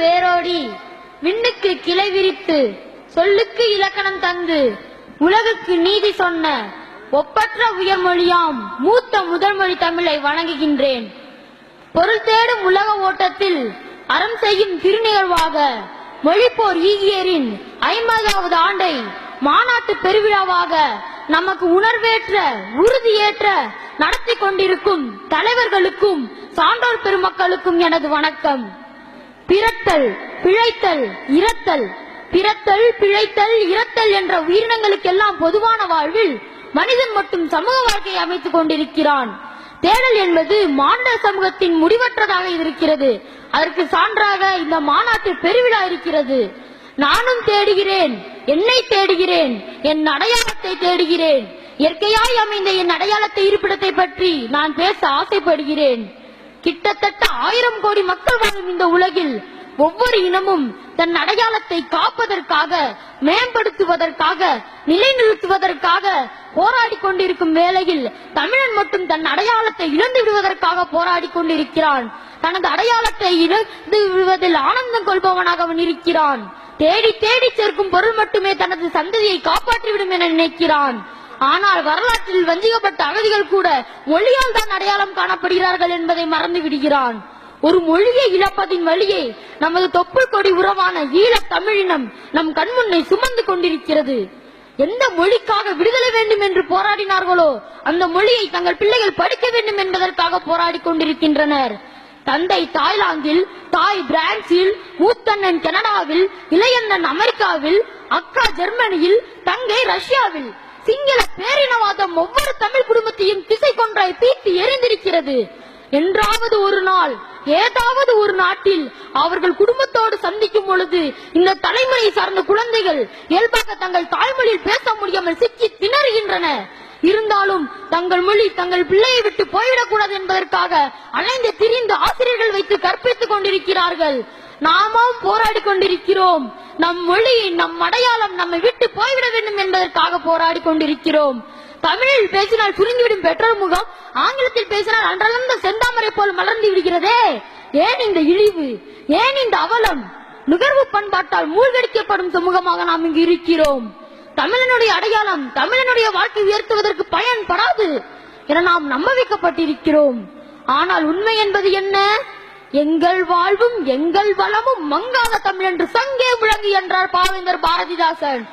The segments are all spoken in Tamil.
வேரோடி விண்ணுக்கு கிளை விரித்து சொல்லுக்கு இலக்கணம் தந்து உலகுக்கு நீதி சொன்ன ஒப்பற்ற உயர்மொழியாம் மூத்த முதல்மொழி தமிழை வணங்குகின்றேன். பொருள் தேடும் உலக ஓட்டத்தில் அறம் செய்யும் திருநிகழ்வாக மொழிப்போர் ஈகியரின் ஐம்பதாவது ஆண்டை மாநாட்டு பெருவிழாவாக நமக்கு உணர்வேற்ற உறுதியேற்ற நடத்தி கொண்டிருக்கும் தலைவர்களுக்கும் சான்றோர் பெருமக்களுக்கும் எனது வணக்கம். பிறத்தல் பிழைத்தல் இறத்தல் பிறத்தல் பிழைத்தல் இறத்தல் என்ற உயிரினங்களுக்கெல்லாம் பொதுவான வாழ்வில் மனிதன் மட்டும் சமூக வாழ்க்கையை அமைத்துக் கொண்டிருக்கிறான். தேடல் என்பது மாநில சமூகத்தின் முடிவற்றதாக இருக்கிறது. அதற்கு சான்றாக இந்த மாநாட்டு பெருவிழா இருக்கிறது. நானும் தேடுகிறேன் என்னை தேடுகிறேன் என் அடையாளத்தை தேடுகிறேன். இயற்கையாய் அமைந்த என் அடையாளத்தை இருப்பிடத்தை பற்றி நான் பேச ஆசைப்படுகிறேன். கிட்டத்தட்ட ஆயிரம் கோடி மக்கள் வாழும் இந்த உலகில் ஒவ்வொரு இனமும் தன் அடையாளத்தை காப்பதற்காக மேம்படுத்துவதற்காக நிலைநிறுத்துவதற்காக போராடி கொண்டிருக்கும் வேளையில் தமிழன் மட்டும் தன் அடையாளத்தை இழந்து விடுவதற்காக போராடி கொண்டிருக்கிறான். தனது அடையாளத்தை இழந்து விடுவதில் ஆனந்தம் கொள்பவனாக அவன் இருக்கிறான். தேடி தேடி சேர்க்கும் பொருள் மட்டுமே தனது சந்ததியை காப்பாற்றிவிடும் என நினைக்கிறான். ஆனால் வரலாற்றில் வஞ்சிக்கப்பட்ட அகதிகள் கூட மொழியால் தான் அடையாளம் காணப்படுகிறார்கள் என்பதை மறந்து விடுகிறான். ஒரு மொழியை இழப்பதின் வழியை நமது தொப்புள் கொடி உறவான ஈழத் தமிழினம் நம் கண்முன்னை சுமந்து கொண்டிருக்கிறது. எந்த மொழிக்காக விடுதலை வேண்டும் என்று போராடினார்களோ அந்த மொழியை தங்கள் பிள்ளைகள் படிக்க வேண்டும் என்பதற்காக போராடி கொண்டிருக்கின்றனர். தந்தை தாய்லாந்தில் தாய் பிரான்சில் மூத்தண்ணன் கனடாவில் இளையண்ணன் அமெரிக்காவில் அக்கா ஜெர்மனியில் தங்கை ரஷ்யாவில் சிங்கள பேரினவாதம் ஒவ்வொரு தமிழ் குடும்பத்தையும் திசை கொன்றாய் தீர்த்து எரிந்திருக்கிறது என்றாவது ஒரு நாள் ஏதாவது ஒரு நாட்டில் அவர்கள் குடும்பத்தோடு சந்திக்கும் பொழுது இந்த தலைமுறை சார்ந்த குழந்தைகள் இயல்பாக தங்கள் தாய்மொழியில் பேச முடியாமல் சிக்கி திணறுகின்றன. இருந்தாலும் தங்கள் மொழி தங்கள் பிள்ளையை விட்டு போய்விடக் கூடாது என்பதற்காக அலைந்து திரிந்து ஆசிரியர்கள் வைத்து கற்பித்துக் கொண்டிருக்கிறார்கள். நாமும் போராடி கொண்டிருக்கிறோம் நம் மொழி நம் அடையாளம் நம்மை விட்டு போய்விட வேண்டும் என்பதற்காக போராடி கொண்டிருக்கிறோம் தமிழில் பேசினால் சுருங்கிவிடும் பெற்றோர் முகம் ஆங்கிலத்தில் பேசினால் அன்றளந்த செந்தாமரை போல் மலர்ந்து விடுகிறதே. ஏன் இந்த இழிவு? ஏன் இந்த அவலம்? நுகர்வு பண்பாட்டால் மூழ்கடிக்கப்படும் சமூகமாக நாம் இங்கு இருக்கிறோம். தமிழனுடைய அடையாளம் தமிழனுடைய வாழ்க்கை உயர்த்துவதற்கு பயன்படாது என நாம் நம்ப வைக்கப்பட்டிருக்கிறோம் ஆனால் உண்மை என்பது என்ன? எங்கள் வாழ்வும் எங்கள் வளமும் மங்காத தமிழ் என்று சங்கே விளங்கு என்றார் பாவேந்தர் பாரதிதாசன்.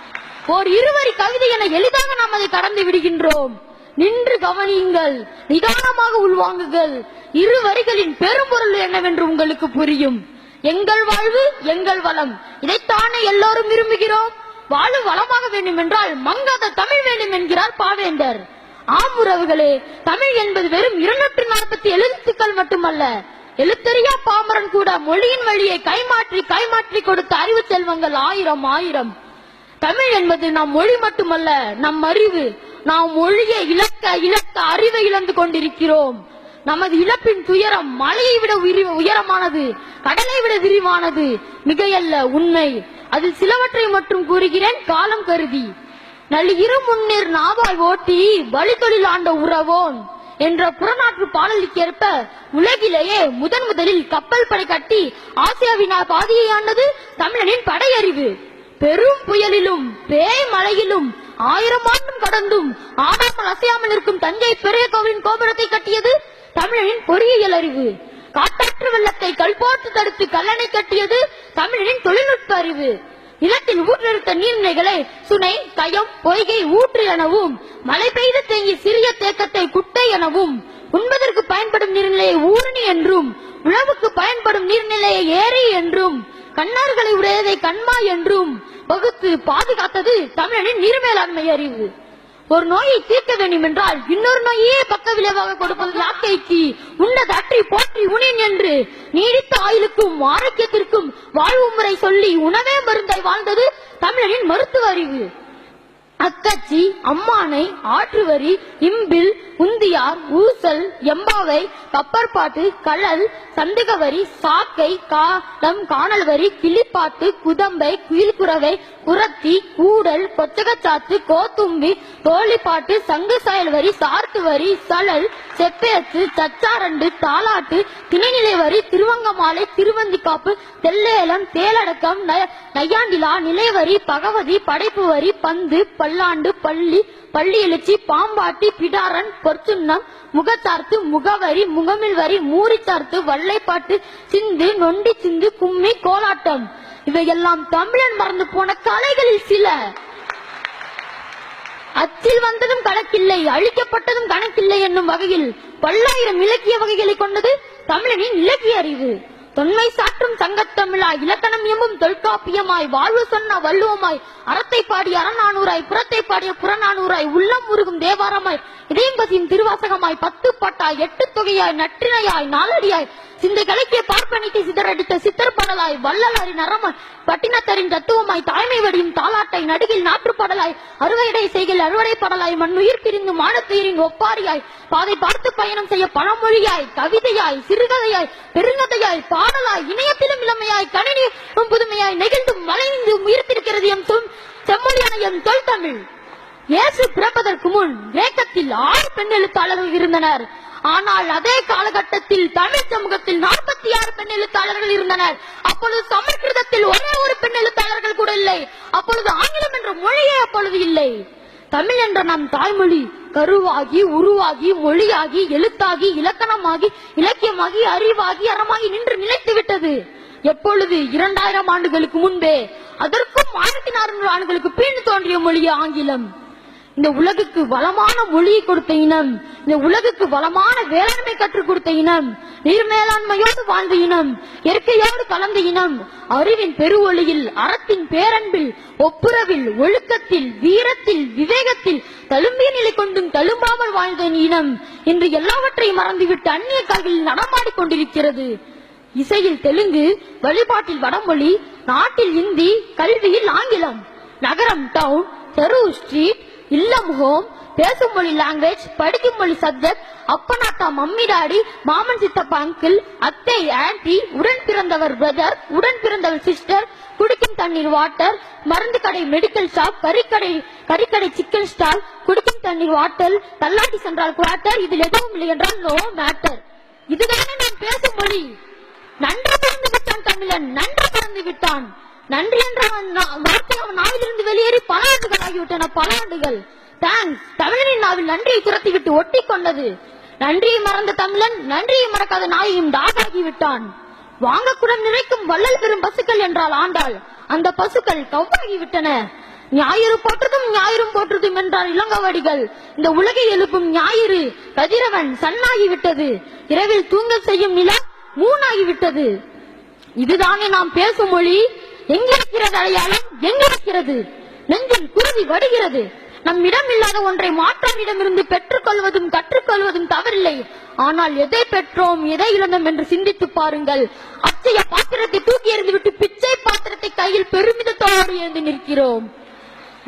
ஓர் இருவரி கவிதை என எளிதாக நாம் அதை கடந்து விடுகின்றோம். நின்று கவனியுங்கள் நிதானமாக உள்வாங்குங்கள். இரு வரிகளின் பெரும்பொருள் என்னவென்று உங்களுக்கு புரியும். எங்கள் வாழ்வு எங்கள் வளம். இதைத்தானே எல்லோரும் விரும்புகிறோம். வாழ்வு வளமாக வேண்டும் என்றால் மங்காத தமிழ் வேண்டும் என்கிறார் பாவேந்தர். ஆம் உறவுகளே தமிழ் என்பது வெறும் இருநூற்று நாற்பத்தி எழுத்துக்கள் மட்டுமல்ல. எழுத்தறியா பாமரன் கூட மொழியின் வழியை கைமாற்றி கைமாற்றி கொடுத்த அறிவு செல்வங்கள் ஆயிரம் ஆயிரம். தமிழ் என்பது நம் மொழி மட்டுமல்ல நம் அறிவு. நாம் மொழியை இழக்க இழக்க அறிவை இழந்து கொண்டிருக்கிறோம். நமது இழப்பின் துயரம் மலையை விட உயரமானது கடலை விட விரிவானது மிகையல்ல உண்மை. அதில் சிலவற்றை மட்டும் கூறுகிறேன் காலம் கருதி. நல் இரு முன்னீர் நாவாய் ஓட்டி வழித்தொழில் ஆண்ட உறவோன். என்ற புறநாற்று பாடலுக்கேற்ப உலகிலேயே முதன் முதலில் கப்பல் படை கட்டி ஆசியாவினால் பாதியை ஆண்டது தமிழனின் படையறிவு. பெரும் புயலிலும் பேய் மழையிலும் ஆயிரம் ஆண்டும் கடந்தும் ஆடாமல் அசையாமல் இருக்கும் தஞ்சை பெரிய கோவிலின் கோபுரத்தை கட்டியது தமிழனின் பொறியியல் அறிவு. காட்டாற்று வெள்ளத்தை கல்போட்டு தடுத்து கல்லணை கட்டியது தமிழனின் தொழில்நுட்ப அறிவு. நிலத்தின் ஊற்றெடுத்த நீர்நிலைகளை சுனை கயம் பொய்கை ஊற்று எனவும் மழை பெய்து தேங்கிய சிறிய தேக்கத்தை குட்டை எனவும் உண்பதற்கு பயன்படும் நீர்நிலையை ஊரணி என்றும் உழவுக்கு பயன்படும் நீர்நிலையை ஏரி என்றும் கண்ணார்களை உடையதை கண்மா என்றும் வகுத்து பாதுகாத்தது தமிழனின் நீர் மேலாண்மை அறிவு. ஒரு நோயை தீர்க்க வேண்டும் என்றால் இன்னொரு நோயே பக்க விளைவாக கொடுப்பது லாக்கைக்கு உன்னத அற்றி போற்றி உணின் என்று நீடித்த ஆயுளுக்கும் ஆரோக்கியத்திற்கும் வாழ்வு முறை சொல்லி உணவே மருந்தாய் வாழ்ந்தது தமிழனின் மருத்துவ அறிவு. அக்கச்சி அம்மானை ஆற்றுவரி இம்பில் உந்தியார் ஊசல் எம்பாவை கப்பற்பாட்டு கழல் சந்தகவரி சாக்கை காலம் காணல் வரி கிளிப்பாட்டு குதம்பை குயில்குறவை குரத்தி கூடல் கொச்சகச்சாத்து கோத்தும்பி தோழிப்பாட்டு சங்கு சாயல் வரி சார்த்து வரி சழல் செப்பேத்து சச்சாரண்டு தாலாட்டு திணைநிலை வரி திருவங்கமாலை திருவந்திக்காப்பு தெல்லேலம் தேலடக்கம் நையாண்டிலா நிலைவரி பகவதி படைப்பு வரி பந்து பல்லாண்டு பள்ளி பள்ளி எழுச்சி பாம்பாட்டி பிடாரன் பொற்சுண்ணம் முகச்சார்த்து முகவரி முகமில் வரி மூரித்தார்த்து வல்லைப்பாட்டு சிந்து நொண்டி சிந்து கும்மி கோலாட்டம். இவையெல்லாம் தமிழன் மறந்து போன கலைகளில் சில. அச்சில் வந்ததும் கணக்கில்லை அழிக்கப்பட்டதும் கணக்கில்லை என்னும் வகையில் பல்லாயிரம் இலக்கிய வகைகளை கொண்டது தமிழனின் இலக்கிய அறிவு. தொன்மை சாற்றும் சங்கத்தமிழாய் இலக்கணம் எம்பும் தொல்காப்பியமாய் வாழ்வு சொன்ன வள்ளுவமாய் அறத்தை பாடிய அறநானூராய் புறத்தை பாடிய புறநானூராய் உள்ளம் உருகும் தேவாரமாய் இதயம்பசியும் திருவாசகமாய் பத்து பாட்டாய் எட்டு தொகையாய் நற்றினையாய் நாலடியாய் சிந்தை கலக்கிய பார்ப்பனிட்டு சிதறடித்த சித்தர்படலாய் வள்ளலாரி அறமாய் பட்டினத்தரின் தத்துவமாய் தாய்மை வடியும் தாலாட்டை நாற்று நாற்றுப்படலாய் அறுவையடை செய்கில் அறுவடை படலாய் மண்ணுயிர் பிரிந்து மானத்துயிரின் ஒப்பாரியாய் பாதை பார்த்து பயணம் செய்ய பழமொழியாய் கவிதையாய் சிறுகதையாய் பெருங்கதையாய் பாடலாய் இணையத்திலும் இளமையாய் கணினி புதுமையாய் நெகிழ்ந்தும் வளைந்து உயிர்த்திருக்கிறது எம் சொல் செம்மொழியான எம் தொல் தமிழ். இயேசு பிறப்பதற்கு முன் கிரேக்கத்தில் ஆறு பெண் எழுத்தாளர்கள் இருந்தனர். ஆனால் அதே காலகட்டத்தில் தமிழ் சமூகத்தில் நாற்பத்தி ஆறு பெண் எழுத்தாளர்கள் இருந்தனர். அப்பொழுது சமஸ்கிருதத்தில் ஒரே ஒரு பெண் எழுத்தாளர்கள் கூட இல்லை. அப்பொழுது ஆங்கிலம் என்ற மொழியே அப்பொழுது இல்லை. தமிழ் என்ற நம் தாய்மொழி கருவாகி உருவாகி மொழியாகி எழுத்தாகி இலக்கணமாகி இலக்கியமாகி அறிவாகி அறமாகி நின்று நிலைத்து விட்டது. எப்பொழுது இரண்டாயிரம் ஆண்டுகளுக்கு முன்பே அதற்கும் ஆயிரத்தி நானூறு ஆண்டுகளுக்கு பின் தோன்றிய மொழி ஆங்கிலம். இந்த உலகுக்கு வளமான மொழியை கொடுத்த இனம் இந்த உலகுக்கு வளமான வேளாண்மை கற்றுக் கொடுத்த இனம் நீர் மேலாண்மையோடு வாழ்ந்த இனம் இயற்கையோடு கலந்த இனம் அறிவின் பெருவொளியில் அறத்தின் பேரன்பில் ஒப்புரவில் ஒழுக்கத்தில் வீரத்தில் விவேகத்தில் தழும்பிய நிலை கொண்டும் தழும்பாமல் வாழ்ந்த இனம் இன்று எல்லாவற்றையும் மறந்துவிட்டு அந்நிய கால்களில் நடமாடிக் கொண்டிருக்கிறது. இசையில் தெலுங்கு வழிபாட்டில் வடமொழி நாட்டில் இந்தி கல்வியில் ஆங்கிலம் நகரம் டவுன் தெரு ஸ்ட்ரீட் இல்லம் ஹோம் பேசும் மொழி லாங்குவேஜ் படிக்கும் மொழி சப்ஜெக்ட் அப்பனாத்தா மம்மி டாடி மாமன் சித்தப்பா அங்கிள் அத்தை ஆன்டி உடன் பிறந்தவர் பிரதர் உடன் பிறந்தவர் சிஸ்டர் குடிக்கும் தண்ணீர் வாட்டர் மருந்து கடை மெடிக்கல் ஷாப் கறிக்கடை கறிக்கடை சிக்கன் ஸ்டால் குடிக்கும் தண்ணீர் வாட்டர் தள்ளாட்டி சென்றால் குவாட்டர் இதில் எதுவும் இல்லை என்றால் நோ மேட்டர் இதுதானே நான் பேசும் மொழி. நன்று பிறந்து விட்டான் தமிழன் நன்று பிறந்து விட்டான். நன்றி என்ற அவன் வார்த்தை அவன் நாவிலிருந்து வெளியேறி பல ஆண்டுகள் ஆகிவிட்டன பல ஆண்டுகள் தேங்க்ஸ் தமிழனின் நாவில் நன்றியை துரத்தி விட்டு ஒட்டி கொண்டது. நன்றியை மறந்த தமிழன் நன்றியை மறக்காத நாயையும் டாகாகி விட்டான். வாங்கக்குடம் நினைக்கும் வள்ளல் பெறும் பசுக்கள் என்றால் ஆண்டாள். அந்த பசுக்கள் கவ்வாகி விட்டன. ஞாயிறு போற்றதும் ஞாயிறும் போற்றதும் என்றார் இளங்கவடிகள். இந்த உலகை எழுப்பும் ஞாயிறு கதிரவன் சன்னாகி விட்டது. இரவில் தூங்கல் செய்யும் நிலா மூணாகி விட்டது. இதுதானே நாம் பேசும் மொழி? எங்கிருக்கிறது அடையாளம்? எங்கிருக்கிறது நெஞ்சில் குருதி வடுகிறது. நம்மிடம் இல்லாத ஒன்றை மாற்றாரிடமிருந்து பெற்றுக்கொள்வதும் கற்றுக்கொள்வதும் தவறில்லை. ஆனால் எதை பெற்றோம் எதை இழந்தோம் என்று சிந்தித்து பாருங்கள். அச்சய பாத்திரத்தை தூக்கி எறிந்துவிட்டு பிச்சை பாத்திரத்தை கையில் பெருமிதத்தோடு எழுந்து நிற்கிறோம்.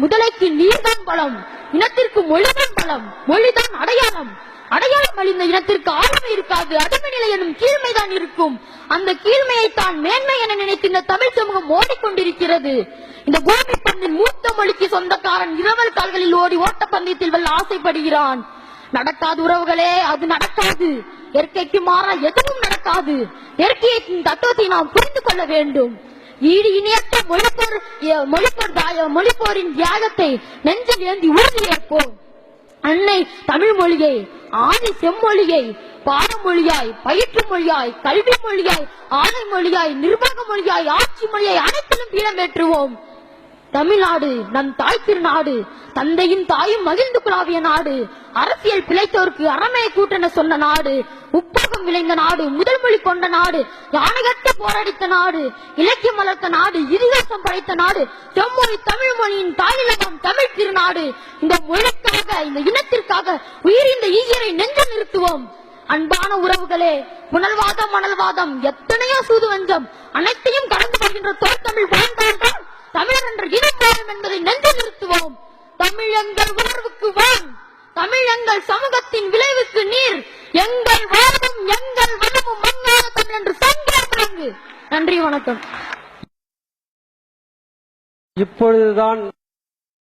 முதலைக்கு நீர்தான் பலம் இனத்திற்கு மொழிதான் பலம் மொழிதான் அடையாளம். அடையாளம் அழிந்த இனத்திற்கு ஆளுமை இருக்காது. அடிமை நிலை எனும் கீழ்மைதான் இருக்கும். அந்த கீழ்மையை தான் மேன்மை என நினைத்து இந்த தமிழ் சமூகம் ஓடிக்கொண்டிருக்கிறது. இந்த பூமி பந்தின் மூத்த மொழிக்கு சொந்தக்காரன் இரவல் கால்களில் ஓடி ஓட்டப்பந்தயத்தில் வெல்ல ஆசைப்படுகிறான். நடக்காது உறவுகளே அது நடக்காது. இயற்கைக்கு மாற எதுவும் நடக்காது. இயற்கையின் தத்துவத்தை நாம் புரிந்து கொள்ள வேண்டும். ஈடு இணையற்ற மொழிப்போர் மொழிப்போர் தாய- மொழிப்போரின் தியாகத்தை நெஞ்சில் ஏந்தி உறுதியேற்போம். அன்னை தமிழ் மொழியை ஆதி செம்மொழியை பாடமொழியாய் பயிற்று மொழியாய் கல்வி மொழியாய் ஆணை மொழியாய் நிர்வாக மொழியாய் ஆட்சி மொழியாய் அனைத்திலும் இடம்பெற்றுவோம் தமிழ்நாடு நம் தாய் திருநாடு தந்தையும் தாயும் மகிழ்ந்து குழாவிய நாடு அரசியல் பிழைத்தோருக்கு அறமே கூட்டென சொன்ன நாடு உப்பகம் விளைந்த நாடு முதல் மொழி கொண்ட நாடு யானைகட்ட போராடித்த நாடு இலக்கியம் வளர்த்த நாடு இதிகாசம் படைத்த நாடு செம்மொழி தமிழ் மொழியின் தாயிலகம் தமிழ் திருநாடு. இந்த மொழிக்காக இந்த இனத்திற்காக உயிரிந்த ஈயரை நெஞ்சு நிறுத்துவோம். அன்பான உறவுகளே புனல்வாதம் மணல்வாதம் எத்தனையோ சூது வஞ்சம் அனைத்தையும் கடந்து வருகின்ற தோல் தமிழ் தமிழர் என்ற இனம் என்பதை நெஞ்சு நிறுத்துவோம். தமிழ் எங்கள் உணர்வுக்கு வான். தமிழ் எங்கள் சமூகத்தின் விளைவுக்கு நீர். எங்கள் வாழ்வும் எங்கள் வளமும் தமிழ் என்று சங்கே நன்றி வணக்கம். இப்பொழுதுதான்